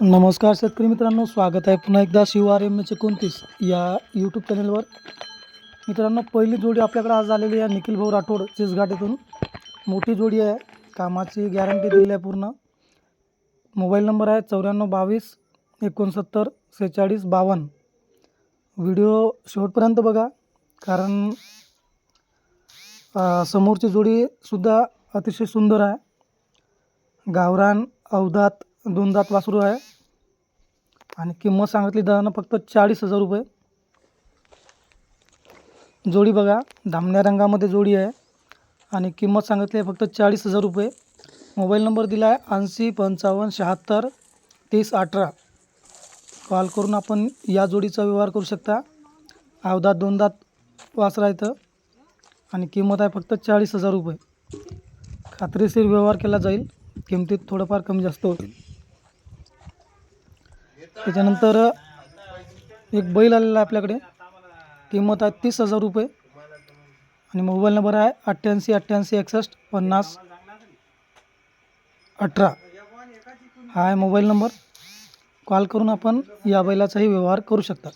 नमस्कार शेतकरी मित्रांनो स्वागत आहे पुन्हा एकदा शिव आर एम एच एकोणतीस या यूट्यूब चॅनलवर मित्रांनो पहिली जोडी आपल्याकडे आज आलेली आहे निखिल भाऊ राठोड चिसघाट मोठी जोडी आहे कामाची गॅरंटी दिली आहे पूर्ण. मोबाईल नंबर आहे चौऱ्याण्णव बावीस एकोणसत्तर सेहेचाळीस बावन्न. व्हिडिओ शेवटपर्यंत बघा कारण समोरची जोडीसुद्धा अतिशय सुंदर आहे. गावरान अवधात दोन दात वासरू आहे. आणि किंमत सांगितली दादानं फक्त चाळीस हजार रुपये. जोडी बघा धामण्या रंगामध्ये जोडी आहे. आणि किंमत सांगितली आहे फक्त चाळीस हजार रुपये. मोबाईल नंबर दिला आहे ऐंशी पंचावन्न शहात्तर तीस अठरा. कॉल करून आपण या जोडीचा व्यवहार करू शकता. अवदात दोन दात वासरा इथं. आणि किंमत आहे फक्त चाळीस हजार रुपये. खात्रीशीर व्यवहार केला जाईल. किमतीत थोडंफार कमी जास्त होईल. त्याच्यानंतर एक बैल आलेला आहे आपल्याकडे. किंमत आहे तीस हजार रुपये. आणि मोबाईल नंबर आहे अठ्ठ्याऐंशी अठ्ठ्याऐंशी एकसष्ट पन्नास अठरा. हा आहे मोबाईल नंबर. कॉल करून आपण या बैलाचाही व्यवहार करू शकता.